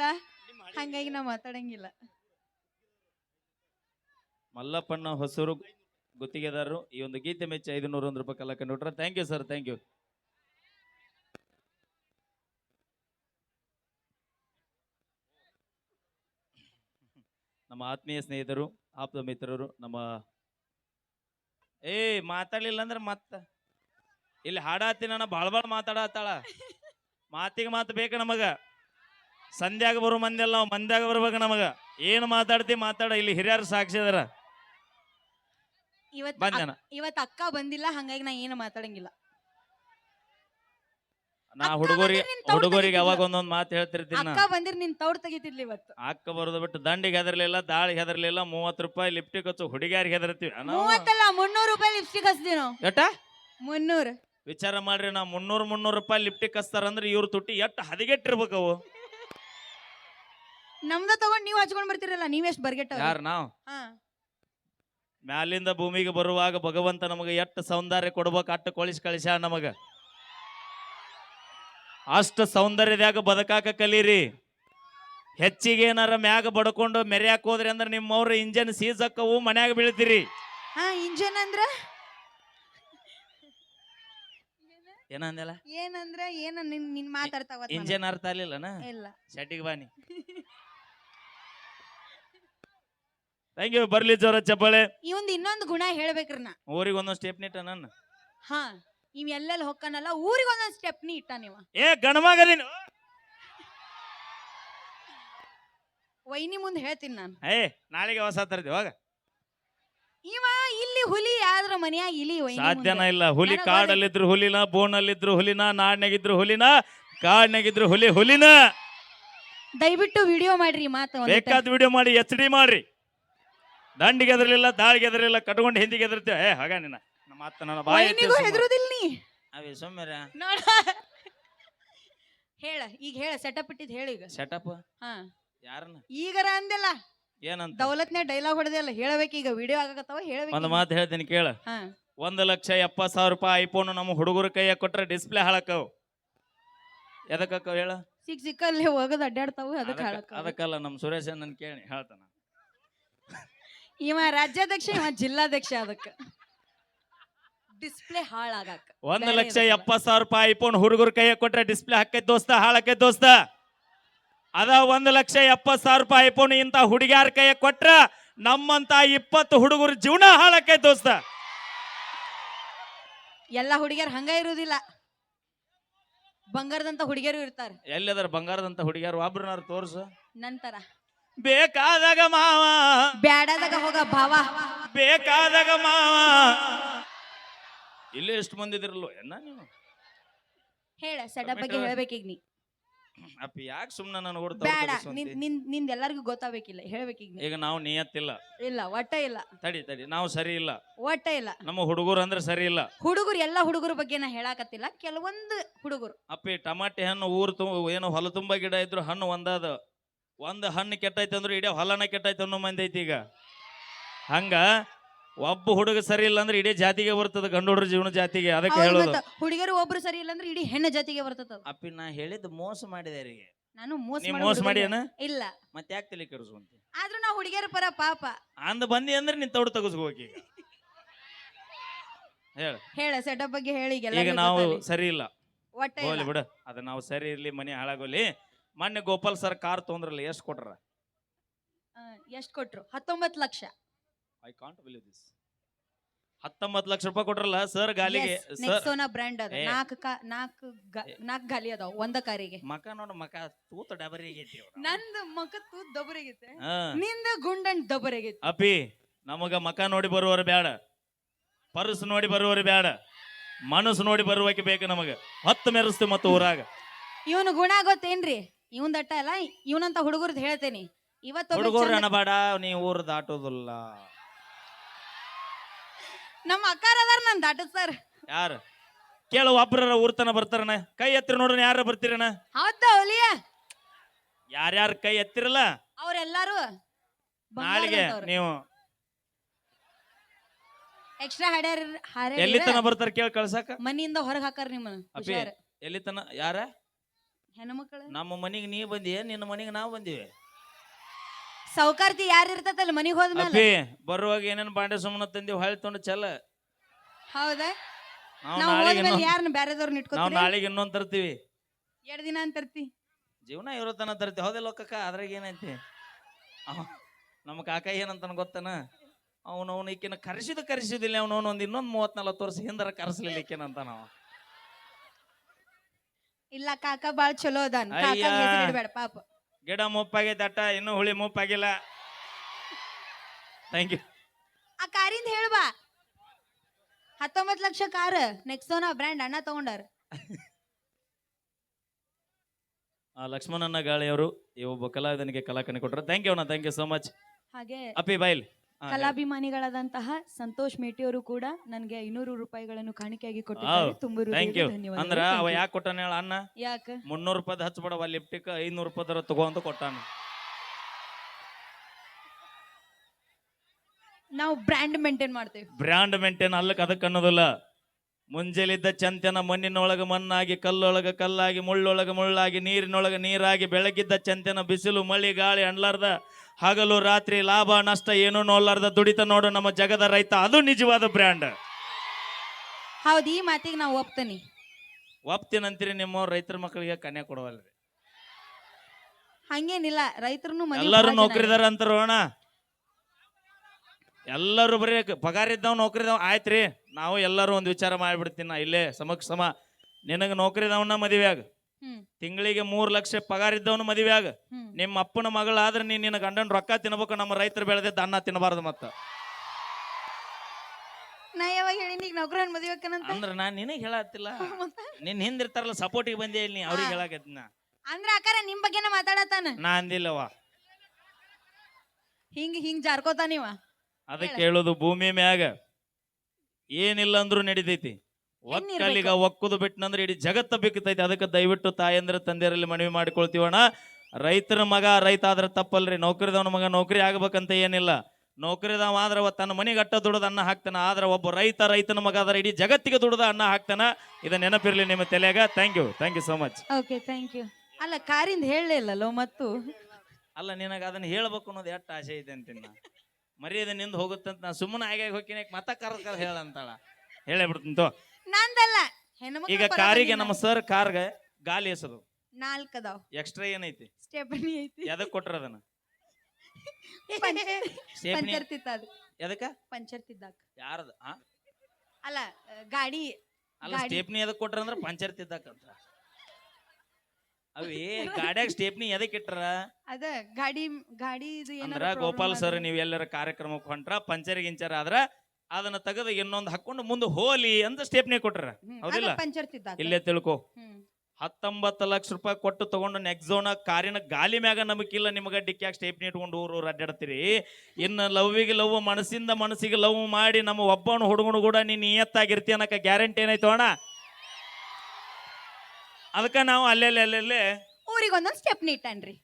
ಇಲ್ಲ ಹಂಗಾಗಿ ನಾ ಮಾತಾಡಂಗಿಲ್ಲ. ಮಲ್ಲಪ್ಪಣ್ಣ ಹೊಸರು ಗುತ್ತಿಗೆದಾರರು ಈ ಒಂದು ಗೀತೆ ಮೆಚ್ಚಿ ಐದುನೂರ ಒಂದು ರೂಪಾಯಿ ಕಲಕ ನೋಡ್ರ thank you sir thank you ನಮ್ಮ ಆತ್ಮೀಯ ಸ್ನೇಹಿತರು ಆಪ್ತ ಮಿತ್ರರು ನಮ್ಮ ಏ ಮಾತಾಡ್ಲಿಲ್ಲ ಅಂದ್ರೆ ಮತ್ತ? ಇಲ್ಲಿ ಹಾಡಾತಿ ನಾನು ಭಾಳ ಭಾಳ ಮಾತಾಡತ್ತಾಳ. ಮಾತಿಗೆ ಮಾತು ಬೇಕು ನಮಗ. ಸಂಧ್ಯಾಗ ಬರೋ ಮಂದಿ ಅಲ್ಲ ನಾವು ಮಂದ್ಯಾಗ ಬರ್ಬೇಕು ನಮಗ. ಏನು ಮಾತಾಡ್ತಿ ಮಾತಾಡ ಇಲ್ಲಿ ಹಿರಿಯರು ಸಾಕ್ಷಿ ಅದಾರ. ಇವತ್ ಬಂದನ ಇವತ್ ಅಕ್ಕ ಬಂದಿಲ್ಲ ಹಂಗಾಗಿ ನಾ ಏನು ಮಾತಾಡಂಗಿಲ್ಲ. ನಾ ಅಕ್ಕ ಹುಡುಗರಿಗೆ ಯಾವಾಗ ನಿನ್ ತವ್ರ್ ಹುಡುಗರಿಗೆ ತೆಗಿತಿದ್ಲ. ಅವಾಗ ಒಂದೊಂದ್ ಮಾತು ಹೇಳ್ತಿರ್ತೀನಿ ನಾ ಅಕ್ಕ ಬಂದಿರ್ ನಿನ್ ತೌಡ್ ತೆಗಿತಿದ್ಲಿ ಇವತ್ತು. ಅಕ್ಕ ಬರೋದು ಬಿಟ್ಟು ದಂಡಿಗೆ ಹೆದರ್ಲಿಲ್ಲ ದಾಳಿಗೆ ಹೆದರ್ಲಿಲ್ಲ ಮೂವತ್ತು ರೂಪಾಯಿ ಲಿಪ್ಟಿಕ್ ಹಚ್ಚು ಹುಡುಗಿಯಾರಿಗೆ ಹೆದರ್ತೀವಿ. ನಾವು ಮೂವತ್ತಲ್ಲ ಮುನ್ನೂರು ರೂಪಾಯಿ ಲಿಪ್ಸ್ಟಿಕ್ ನಾವು. ಎಟ್ಟ? ಮುನ್ನೂರು. ವಿಚಾರ ಮಾಡ್ರಿ ನಾ ಮುನ್ನೂರು ಮುನ್ನೂರು ರೂಪಾಯಿ ಲಿಪ್ಟಿಕ್ ಹಚ್ತಾರಂದ್ರೆ ಇವ್ರ ತುಟ್ಟಿ ಎಟ್ಟು ಹದಿಗೆಟ್ಟಿರ್ಬೇಕು ಅವು. ನಮ್ದ ತಗೊಂಡ್ ನೀವ್ ಹಚ್ಕೊಂಡ್ ಬರ್ತಿರಲ್ಲ ಎಷ್ಟ್ ಬರ್ಗೆಟ್ಟ ಯಾರು ನಾವು? ಮ್ಯಾಲಿಂದ ಭೂಮಿಗೆ ಬರುವಾಗ ಭಗವಂತ ನಮಗೆ ಎಷ್ಟು ಸೌಂದರ್ಯ ಕೊಡ್ಬೇಕು ಅಟ್ಟು ಕೊಳಿಸಿ ಕಳಿಸ ನಮಗ. ಅಷ್ಟು ಸೌಂದರ್ಯದಾಗ ಬದಕಾಕ ಕಲೀರಿ. ಹೆಚ್ಚಿಗೆ ಏನಾರ ಮ್ಯಾಗ ಬಡ್ಕೊಂಡು ಮೆರ್ಯಾಕ್ ಹೋದ್ರಿ ಅಂದ್ರೆ ನಿಮ್ಮವ್ರ ಇಂಜನ್ ಸೀಸಕ್ಕವು ಮನ್ಯಾಗ ಬೀಳ್ತೀರಿ. ಹಾ ಇಂಜನ್ ಅಂದ್ರ? ಏನಂದಲ್ಲ ಏನಂದ್ರ ಏನ ನಿನ್ ನಿನ್ ಮಾತಾಡ್ತಾವ ಇಂಜನ್ ಅರ್ಥ ಆಗ್ಲಿಲ್ಲನ? ಇಲ್ಲ. ಶೆಟ್ಟಿಗೆ ಬಾನಿ ಥ್ಯಾಂಕ್ ಯು ಬರ್ಲಿ ಜೋರ ಚಪ್ಪಾಳೆ. ಇವಂದ್ ಇನ್ನೊಂದು ಗುಣ ಹೇಳ್ಬೇಕ್ರಿ ನಾ ಊರಿಗೆ ಒಂದೊಂದು ಸ್ಟೆಪ್ ನಿಟ್ಟ ನನ್ನ? ಹಾ ಇವ್ ಎಲ್ಲೆಲ್ಲಿ ಹೊಕ್ಕನಲ್ಲ ಊರಿಗೆ ಒಂದೊಂದ್ ಸ್ಟೆಪ್ ನೀ ಇಟ್ಟ ನೀವ. ಏ ಗಣಮಗ ನೀನು. ವೈನಿ ಮುಂದೆ ಹೇಳ್ತೀನಿ ನಾನು. ಏ ನಾಳೆಗೆ ಹೊಸ ತರದಿ ಹೋಗ. ಇವ ಇಲ್ಲಿ ಹುಲಿ ಆದ್ರ ಮನ್ಯಾಗ ಇಲಿ ವೈನಿ ಸಾಧ್ಯನ ಮುಂದೆ. ಇಲ್ಲ. ಹುಲಿ ನನಗ್ ಕಾಡಲ್ಲಿದ್ರು ಹುಲಿನ ಬೋನಲ್ಲಿದ್ರು ಹುಲಿನ ನಾಡ್ನಾಗಿದ್ರು ಹುಲಿನ ಕಾಡ್ನಾಗಿದ್ರು ಹುಲಿ ಹುಲಿನ. ದಯವಿಟ್ಟು ವಿಡಿಯೋ ಮಾಡ್ರಿ ಈ ಮಾತ. ಬೇಕಾದ ವಿಡಿಯೋ ಮಾಡಿ ಎಚ್ ಡಿ ಮಾಡ್ರಿ. ದಂಡಿಗೆ ಎದರ್ಲಿಲ್ಲ ದಾಳಿಗೆ ಎದರ್ಲಿಲ್ಲ ಕಟ್ಕೊಂಡು ಹಿಂದಿಗೆ ಎದರ್ತೇವೆ ಏ ಹಾಗ ನಿನ್ನ ನಮ್ಮ ಅತ್ತ ನನ್ನ ಬಾಯಿ ಎತ್ತಿ ವೈನಿಗೂ ಸುಮ್ಮ- ಹೆದರುದಿಲ್ಲ ನೀ? ಅವೇ ಸೌಮ್ಯರ ನೋಡ. ಹೇಳ ಈಗ ಹೇಳ ಸೆಟಪ್ ಇಟ್ಟಿದ್ ಹೇಳ ಈಗ. ಸೆಟಪ್ ಹಾ. ಯಾರನ್ನ? ಈಗರ ಅಂದಿಲ್ಲ ಏನಂತ? ದೌಲತ್ನೇ ಡೈಲಾಗ್ ಹೊಡೆದಿಲ್ಲ ಹೇಳಬೇಕು ಈಗ ವಿಡಿಯೋ ಆಗಕತ್ತಾವ ಹೇಳಬೇಕು ಒಂದು ಮಾತು ಹೇಳ್ತೀನಿ ಕೇಳ. ಹಾ. ಒಂದು ಲಕ್ಷ ಎಪ್ಪತ್ತು ಸಾವಿರ ರೂಪಾಯಿ ಐಫೋನ್ ನಮ್ಮ ಹುಡುಗರ ಕೈಯಾಗ ಕೊಟ್ರೆ ಡಿಸ್ಪ್ಲೇ ಹಾಳಕ್ಕವು ಎದಕ್ಕವ ಹೇಳ? ಸಿಕ್ ಸಿಕ್ಕಲ್ಲಿ ಹೋಗದ್ ಅಡ್ಡಾಡ್ತಾವು ಅದಕ್ಕೆ ಅದಕ್ಕ- ಹಾಳಕ್ಕ ಅದಕ್ಕಲ್ಲ ನಮ್ಮ ಸುರೇಶ್ ನನ್ ಕೇಳಿ ಹೇಳ್ತಾನ. ಇವ ರಾಜ್ಯಾಧ್ಯಕ್ಷ ಇವ ಜಿಲ್ಲಾಧ್ಯಕ್ಷ ಅದಕ್ಕೆ. ಡಿಸ್ಪ್ಲೇ ಹಾಳಾಗಾಕ. ಒಂದ್ ಲಕ್ಷ. ಎಪ್ಪತ್ ಸಾವಿರ ರೂಪಾಯಿ ಐಫೋನ್ ಹುಡುಗರು ಕೈಯ ಕೊಟ್ರೆ ಡಿಸ್ಪ್ಲೇ ಹಾಕೈತ್ ದೋಸ್ತ ಹಾಳಾಕೈತ್ ದೋಸ್ತ. ಅದ ಒಂದ್ ಲಕ್ಷ ಎಪ್ಪತ್ ಸಾವಿರ ರೂಪಾಯಿ ಐಫೋನ್ ಇಂತ ಹುಡುಗ್ಯಾರ ಕೈಯ ಕೊಟ್ರ ನಮ್ಮಂತ ಇಪ್ಪತ್ತು ಹುಡುಗರ ಜೀವನ ಹಾಳಾಕೈತ್ ದೋಸ್ತ. ಎಲ್ಲ ಹುಡುಗಿಯರ್ ಹಂಗ ಇರುದಿಲ್ಲ. ಬಂಗಾರದಂತ ಹುಡುಗಿಯರು ಇರ್ತಾರೆ. ಎಲ್ಲಿದಾರ ಬಂಗಾರದಂತ ಹುಡುಗಿಯರು ಒಬ್ರನಾರು ತೋರ್ಸು. ನಂತರ. ಬೇಕಾದಾಗ ಮಾವ. ಬೇಡದಾಗ ಹೋಗ ಭಾವ. ಬೇಕಾದಾಗ ಮಾವ. ಇಲ್ಲೇ ಎಷ್ಟು ಮಂದಿ ಇದಿರಲ್ವ ಎನ್ನ ನೀವು? ಹೇಳ ಸೆಟಪ್ ಬಗ್ಗೆ ಹೇಳ್ಬೇಕೀಗ ನೀ. ಅಪ್ಪ ಯಾಕೆ ಸುಮ್ಮನೆ ನಾನು ಬ್ಯಾಡ ನಿನ್ ನಿನ್ ನಿಂದ್ ಎಲ್ಲರಿಗೂ ಗೊತ್ತಾಗ್ಬೇಕಿಲ್ಲ ಹೇಳ್ಬೇಕೀಗ ನೀ. ಈಗ ನಾವು ನಿಯತ್ತಿಲ್ಲ. ಇಲ್ಲ ಒಟ್ಟ ಇಲ್ಲ. ತಡಿ ತಡಿ ನಾವು ಸರಿ ಇಲ್ಲ. ಒಟ್ಟ ಇಲ್ಲ. ನಮ್ಮ ಹುಡುಗರು ಅಂದ್ರೆ ಸರಿ ಇಲ್ಲ. ಹುಡುಗರು ಎಲ್ಲ ಹುಡುಗರ ಬಗ್ಗೆ ನಾ ಹೇಳಾಕತ್ತಿಲ್ಲ ಕೆಲವೊಂದು ಹುಡುಗರು. ಅಪ್ಪಿ ಟಮಾಟೆ ಹಣ್ಣು ಊರು ತುಂಬ ಏನು ಹೊಲ ತುಂಬ ಗಿಡ ಇದ್ರು ಹಣ್ಣು ಒಂದಾದ. ಒಂದು ಹಣ್ಣು ಕೆಟ್ಟೈತೆ ಅಂದ್ರೆ ಇಡೀ ಹೊಲನ ಕೆಟ್ಟೈತೆ ಅನ್ನೋ ಮಂದಿ ಐತಿ ಈಗ. ಹಂಗ ಒಬ್ಬ ಹುಡುಗ ಸರಿ ಇಲ್ಲ ಅಂದ್ರೆ ಇಡೀ ಜಾತಿಗೆ ಬರ್ತದ ಗಂಡು ಹುಡುಗರ ಜೀವನ ಜಾತಿಗೆ ಅದಕ್ಕೆ ಹೌದ್ ಹೇಳೋದು. ಮತ್ತ ಹುಡುಗರು ಒಬ್ರು ಸರಿ ಇಲ್ಲ ಅಂದ್ರೆ ಇಡೀ ಹೆಣ್ಣು ಜಾತಿಗೆ ಬರ್ತದ ಅದು. ಅಪ್ಪಿ ನಾ ಹೇಳಿದ್ ಮೋಸ ಮಾಡಿದೆ ಅವರಿಗೆ. ನಾನು ಮೋಸ ನೀ ಮಾಡೋ ಮೋಸ ಮಾಡಿ ಇಲ್ಲ. ಏನ ಇಲ್ಲ. ಮತ್ತೆ ಯಾಕೆ ತಲೆ ಕೆಡಿಸುವಂತೆ ಆದ್ರೂ ನಾ ಹುಡುಗಿಯರ ಪರ ಪಾಪ. ಅಂದ ಬಂದಿ ಅಂದ್ರೆ ನೀನ್ ತೌಡು ತಗಸ್ಕೋಬೇಕು ಈಗ ಹೇಳ. ಹೇಳ ಸೆಟಪ್ ಬಗ್ಗೆ ಹೇಳಿ ಈಗ ಈಗ ನಾವು ಸರಿ ಇಲ್ಲ. ಒಟ್ಟ ಹೋಗ್ಲಿ ಇಲ್ಲ. ಬಿಡು. ಅದು ನಾವು ಸರಿ ಇರ್ಲಿ ಮನೆ ಹಾಳಾಗೋಲಿ. ಮೊನ್ನೆ ಗೋಪಾಲ್ ಸರ್ ಕಾರ್ ತೊಂದ್ರಲ್ಲ ಎಷ್ಟು ಕೊಟ್ರ? ಎಷ್ಟು ಎಷ್ಟ್ ಕೊಟ್ರು? ಹತ್ತೊಂಬತ್ತು lakh. I can't believe this ಹತ್ತೊಂಬತ್ತು ಲಕ್ಷ ರೂಪಾಯಿ ಕೊಟ್ರಲ್ಲ ಸರ್ ಗಾಲಿಗೆ ಸರ್ ನೆಕ್ಸೋನಾ ಬ್ರ್ಯಾಂಡ್ ಅದ. ಏ. ನಾಲ್ಕು ಕಾ ನಾಲ್ಕು ಗ- ನಾಲ್ಕು ಗಾಲಿ ಅದಾವ ಒಂದ ಕಾರಿಗೆ. ಮಕ ನೋಡ ಮಕ ತೂತ ಡಬರಿ ಆಗೈತಿ ಇವ್ರ. ನಂದು ಮಕ ತೂತ್ ದೊಬ್ಬರಾಗೈತೆ ಹಾ. ನಿಂದ ಗುಂಡನ್ ದೊಬ್ಬರಾಗೈತೆ ಅಪಿ ನಮಗ ಮಕ ನೋಡಿ ಬರುವವರು ಬೇಡ ಪರ್ಸ್ ನೋಡಿ ಬರುವವರು ಬೇಡ ಮನಸ್ಸು ನೋಡಿ ಬರುವಕ್ಕೆ ಬೇಕು ನಮಗ. ಹತ್ತು ಮೆರೆಸ್ತೀವಿ ಮತ್ತು ಊರಾಗ. ಇವನು ಗುಣ ಗೊತ್ತೇನ್ರಿ? ಇವನ್ ದಟ್ಟ ಅಲ್ಲ ಇವನಂತ ಹುಡುಗರ್ದು ಹೇಳ್ತೇನಿ. ಇವತ್ತು ಹುಡುಗರು ಅನಬೇಡ ನೀ ಊರು ದಾಟೋದಿಲ್ಲ. ನಮ್ಮ ಅಕ್ಕಾರ ಅದಾರ ನನ್ ಸರ್ ಯಾರು? ಕೇಳು ಒಬ್ಬರ ಊರ್ತನ ಬರ್ತಾರಣ ಕೈ ಎತ್ತಿರ ನೋಡ್ರಿ ಯಾರ ಬರ್ತೀರಣ ಹೌದ ಒಲಿಯ ಯಾರ್ಯಾರ ಕೈ ಎತ್ತಿರಲ್ಲ? ಅವ್ರೆಲ್ಲಾರು ನಾಳೆಗೆ ನೀವು. ಎಕ್ಸ್ಟ್ರಾ ಹಾಡ್ಯಾರ ಎಲ್ಲಿ ತನ ಹಾರ್ಯಾರ ಬರ್ತಾರ ಕೇಳಿ ಕಳ್ಸಾಕ? ಮನಿಯಿಂದ ಹೊರಗೆ ಹಾಕಾರ ನಿಮ್ಮ. ಹುಷಾರ್. ಎಲ್ಲಿ ತನ ಯಾರ? ಹೆಣ್ಮಕ್ಳು? ನಮ್ಮ ಮನೆಗೆ ನೀ ಬಂದಿ ನಿನ್ನ ಮನೆಗೆ ನಾವು ಬಂದಿವಿ. ಸೌಕಾರ್ತಿ ಯಾರು ಇರ್ತದಲ್ಲ ಮನೆಗೆ ಹೋದ್ಮೇಲೆ? ಅಪ್ಪಿ ಬರುವಾಗ ಏನೇನ್ ಬಾಂಡೆ ಸುಮ್ಮನೆ ತಂದಿವಿ ಹೊಳೆ ತೊಂಡು ಚಲ ಹೌದಾ? ನಾವು ನಾವ್ ನಾಳೆಗೆ ಹೋದ್ಮೇಲೆ ಇನ್ನೊಂದ್- ಯಾರನ್ನ ಬ್ಯಾರೆದವ್ರನ್ನ ನಾವು ಇಟ್ಕೋತೀರಿ? ನಾಳೆಗೆ ಇನ್ನೊಂದ್ ತರ್ತೀವಿ. ಎರಡ್ ದಿನ ಅಂತರ್ತಿ ಜೀವನ ಇರೋ ತರ್ತಿ. ತರ್ತೀವಿ ಹೌದಿಲ್ಲ ಕಕ್ಕ ಅದ್ರಾಗ ಏನೈತಿ? ಅವ ನಮ್ಮ ಕಾಕ ಏನಂತಾನ ಗೊತ್ತನ? ಅವನು ಅವನು ಈಕಿನ ಕರೆಸಿದ ಕರೆಸಿದಿಲ್ಲ. ಅವನು ಒಂದ್ ಇನ್ನೊಂದು ಮೂವತ್ ನಲ್ವತ್ತು ವರ್ಷ ಹಿಂದರ ಕರೆಸ್ಲಿಲ್ಲ ಈಕಿನ ಅಂತ ನಾವು ಇಲ್ಲ ಕಾಕ ಬಾಳ್ ಚಲೋ ಅದಾನ. ಕಾಕ ಅಯ್ಯ. ಹೆಸರು ಪಾಪ. ಗಿಡ ಮುಪ್ಪಾಗೈತೆ ಅಟ್ಟ ಇನ್ನೂ ಹುಳಿ ಮುಪ್ಪಾಗಿಲ್ಲ. ಥ್ಯಾಂಕ್ ಯು ಆ ಕಾರಿಂದ ಹೇಳ್ಬಾ ಹತ್ತೊಂಬತ್ ಲಕ್ಷ ಕಾರ್ ನೆಕ್ಸೋನ ಬ್ರ್ಯಾಂಡ್ ಅಣ್ಣ ತಗೊಂಡಾರ. ಲಕ್ಷ್ಮಣನ ಗಾಳಿಯವರು ಈ ಒಬ್ಬ ಕಲಾವಿದನಿಗೆ ಕಲಾಕಣಿ ಕೊಟ್ಟರು ಥ್ಯಾಂಕ್ ಯು ಅಣ್ಣ ಥ್ಯಾಂಕ್ ಯು ಸೋ ಮಚ್ ಹಾಗೆ ಅಪ್ಪಿ ಬಾಯ್ಲಿ ಕಲಾಭಿಮಾನಿಗಳಾದಂತಹ ಸಂತೋಷ್ ಮೇಟಿ ಅವರು ಕೂಡ ನನಗೆ ಐನೂರು ರೂಪಾಯಿಗಳನ್ನು ಕಾಣಿಕೆಯಾಗಿ ಕೊಟ್ಟಿದ್ದಾರೆ. ತುಂಬ ಥ್ಯಾಂಕ್ ಯು ಧನ್ಯವಾದಗಳು. ಅಂದ್ರ ಅವ ಯಾಕ ಯಾಕೆ ಕೊಟ್ಟಾನ ಹೇಳ ಅಣ್ಣ? ಯಾಕ? ಮುನ್ನೂರು ರೂಪಾಯಿ ಹಚ್ಬೇಡವ ಲಿಪ್ಟಿಕ್ ಐನೂರು ರೂಪಾಯಿ ತಗೋ ಅಂತ ಕೊಟ್ಟಾನ. ನಾವು ಬ್ರ್ಯಾಂಡ್ ಮೇಂಟೈನ್ ಮಾಡ್ತೇವೆ. ಬ್ರ್ಯಾಂಡ್ ಮೇಂಟೈನ್ ಅಲ್ಲಕ್ಕೆ ಅದಕ್ಕೆ ಅನ್ನೋದಿಲ್ಲ. ಮುಂಜಾಲಿದ್ದ ಚಂದನ ಮಣ್ಣಿನೊಳಗೆ ಮಣ್ಣಾಗಿ ಕಲ್ಲೊಳಗ ಕಲ್ಲಾಗಿ ಮುಳ್ಳೊಳಗ ಮುಳ್ಳಾಗಿ ನೀರಿನೊಳಗೆ ನೀರಾಗಿ ಬೆಳಗಿದ್ದ ಚಂದನ ಬಿಸಿಲು ಮಳಿ ಗಾಳಿ ಅಣ್ಲಾರ್ದ ಹಗಲು ರಾತ್ರಿ ಲಾಭ ನಷ್ಟ ಏನೂ ನೋಡ್ಲಾರ್ದ ದುಡಿತ ನೋಡು ನಮ್ಮ ಜಗದ ರೈತ. ಅದು ನಿಜವಾದ ಬ್ರ್ಯಾಂಡ್. ಹೌದು ಈ ಮಾತಿಗೆ ನಾವು ಒಪ್ತೀನಿ. ಒಪ್ತೀನಂತೀರಿ ನಿಮ್ಮ ರೈತರ ಮಕ್ಕಳಿಗೆ ಕನ್ಯಾ ಕೊಡವಲ್ರಿ. ಹಂಗೇನಿಲ್ಲ ರೈತರು ಎಲ್ಲರೂ ನೌಕರಿದಾರ ಅಂತಾರೋಣ ಎಲ್ಲರೂ ಬರೀ ಪಗಾರ ಇದ್ದವ್ ನೌಕರಿ ಇದಾವ್ ಆಯ್ತ್ರಿ. ನಾವು ಎಲ್ಲರೂ ಒಂದು ವಿಚಾರ ಮಾಡ್ಬಿಡ್ತೀನಿ ನಾ ಇಲ್ಲೇ ಸಮಕ್ ಸಮ. ನಿನಗೆ ನೌಕರಿ ಇದಾವನ್ನ ಮದುವೆ ಆಗ. ಹ್ಮ್. ತಿಂಗಳಿಗೆ ಮೂರ್ ಲಕ್ಷ ಪಗಾರ ಇದ್ದವನು ಮದುವೆ ಆಗ. ಹ್ಮ್. ನಿಮ್ಮ ಅಪ್ಪನ ಮಗಳಾದ್ರೆ ನೀನ್ ನಿನ್ನ ಗಂಡನ ರೊಕ್ಕ ತಿನ್ಬೇಕು ನಮ್ಮ ರೈತರು ಬೆಳೆದ ಅನ್ನ ತಿನ್ನಬಾರ್ದು ಮತ್ತ. ನಾ ಯಾವಾಗ ಹೇಳಿನಿ ಈಗ ನೌಕರ ಮದುವೆಕನಂತ ಅಂದ್ರ ನಾನ್ ನಿನಗೆ ಹೇಳತ್ತಿಲ್ಲ. ನಿನ್ ಹಿಂದಿರ್ತಾರಲ್ಲ ಸಪೋರ್ಟಿಗೆ ಬಂದೆ ಇಲ್ಲಿ ಅವ್ರಿಗೆ ಹಾ. ಹೇಳಕತ್ನ ಅಂದ್ರ ಅಕ್ಕಾರ ನಿಮ್ ಬಗ್ಗೆನ ಮಾತಾಡತಾನ ನಾ ಅಂದಿಲ್ಲವ ಹಿಂಗ್ ಹಿಂಗ್ ಜಾರ್ಕೋತಾನಿವ ಅದಕ್ಕೆ ಹೇಳೋದು ಭೂಮಿ ಮ್ಯಾಗ ಏನಿಲ್ಲ ಅಂದ್ರೂ ನಡಿತೈತಿ. ಒಕ್ಕಲಿಗ ಒಕ್ಕುದು ಬಿಟ್ಟನಂದ್ರೆ ಇಡೀ ಜಗತ್ತ ಬಿಕ್ಕತೈತಿ. ಅದಕ್ಕೆ ದಯವಿಟ್ಟು ತಾಯಂದ್ರ ತಂದೆಯರಲ್ಲಿ ಮನವಿ ಮಾಡ್ಕೊಳ್ತೀವಣ್ಣ. ರೈತರ ಮಗ ರೈತ ಆದ್ರೆ ತಪ್ಪಲ್ರಿ. ನೌಕರಿದವನ ಮಗ ನೌಕರಿ ಆಗ್ಬೇಕಂತ ಏನಿಲ್ಲ. ನೌಕರಿದವ ಆದ್ರೆ ತನ್ನ ಮನೆಗೆ ಅಟ್ಟ ದುಡದ ಅನ್ನ ಹಾಕ್ತಾನ. ಆದ್ರೆ ಒಬ್ಬ ರೈತ ರೈತನ ಮಗ ಆದ್ರೆ ಇಡೀ ಜಗತ್ತಿಗೆ ದುಡದ ಅನ್ನ ಹಾಕ್ತಾನ. ಇದ ನೆನಪಿರ್ಲಿ ನಿಮ್ಮ ತಲೆಯಾಗ. Thank you thank you so much okay thank you ಅಲ್ಲ ಕಾರಿಂದ ಹೇಳಲಿಲ್ಲಲ್ಲೋ ಮತ್ತು? ಅಲ್ಲ ನಿನಗೆ ಅದನ್ನ ಹೇಳ್ಬೇಕು ಅನ್ನೋದು ಎಷ್ಟು ಆಸೆ ಇದೆ ಅಂತೀನಿ ಮರ್ಯಾದೆ ನಿಂದ ಹೋಗುತ್ತಂತ ನಾ ಸುಮ್ಮನೆ ಆಗಿ ಹೋಗಿನ ಮತ್ತ ಕರ್ ಕರ್ ಹೇಳಂತಾಳ ಹೇಳೇ ಬಿಡ್ತಂತ ನಂದಲ್ಲ ಹೆಣ್ಮಕ್ಳ ಈಗ ಕಾರಿಗೆ ನಮ್ಮ ಸರ್ ಕಾರ್ಗೆ ಗಾಲಿ ಹೆಸರು ನಾಲ್ಕ್ ಅದಾವ್ ಎಕ್ಸ್ಟ್ರಾ ಏನೈತಿ? ಸ್ಟೆಪನಿ ಐತಿ. ಎದಕ್ ಕೊಟ್ರ ಅದನ್ನ? ಸ್ಟೇಪ್ನಿ ಪಂಚರ್ ತಿತ್ತಾದ ಎದಕ್ಕ? ಪಂಚರ್ ತಿದ್ದಾಕ ಯಾರದ? ಅಲ್ಲ ಗಾಡಿ ಅಲ್ಲ ಗಾಡಿ. ಸ್ಟೇಪ್ನಿ ಎದಕ್ ಕೊಟ್ರ ಅಂದ್ರ ಪಂಚರ್ ತಿದ್ದಾಕಂತ ಅವೇ ಗಾಡ್ಯಾಗ ಸ್ಟೇಪ್ನಿ ಎದಕ್ ಇಟ್ಟರ ಅದ ಗಾಡಿ ಗಾಡಿ ಇದು ಅಂದ್ರ ಗೋಪಾಲ್ ಸರ್ ನೀವ್ ಎಲ್ಲರ ಕಾರ್ಯಕ್ರಮಕ್ಕೆ ಹೊಂಟ್ರ ಪಂಚರ್ ಗಿಂಚರ್ ಆದ್ರ ಅದನ್ನ ತೆಗೆದು ಇನ್ನೊಂದ್ ಹಾಕೊಂಡು ಮುಂದೆ ಹೋಲಿ ಅಂತ ಸ್ಟೇಪ್ನಿ ಕೊಟ್ರ. ಹೌದಿಲ್ಲ? ಪಂಚರ್ ಇಲ್ಲೇ ತಿಳ್ಕೊ. ಹ್ಮ್. ಹತ್ತೊಂಬತ್ತು ಲಕ್ಷ ರೂಪಾಯಿ ಕೊಟ್ಟು ತಗೊಂಡು ನೆಕ್ಸೋನ ಕಾರಿನ ಗಾಲಿ ಮ್ಯಾಗ ನಮಗಿಲ್ಲ ನಿಮಗೆ ಡಿಕ್ಯಾಗ ಸ್ಟೇಪ್ನಿ ಇಟ್ಕೊಂಡು ಊರು ಊರು ಅಡ್ಡಾಡ್ತೀರಿ. ಇನ್ನು ಲವ್ವಿಗೆ ಲವ್ ಮನಸ್ಸಿಂದ ಮನಸ್ಸಿಗೆ ಲವ್ ಮಾಡಿ ನಮ್ಮ ಒಬ್ಬನ ಹುಡುಗನು ಕೂಡ ನೀನು ನಿಯತ್ತಾಗಿರ್ತಿ ಅನ್ನಕ ಗ್ಯಾರಂಟಿ ಏನಾಯ್ತು ಅಣ್ಣ? ಅದಕ್ಕೆ ನಾವು ಅಲ್ಲೆಲ್ಲಿ ಊರಿಗೆ ಒಂದೊಂದು ಸ್ಟೆಪ್ ಇಟ್ಟಾನ್ರಿ.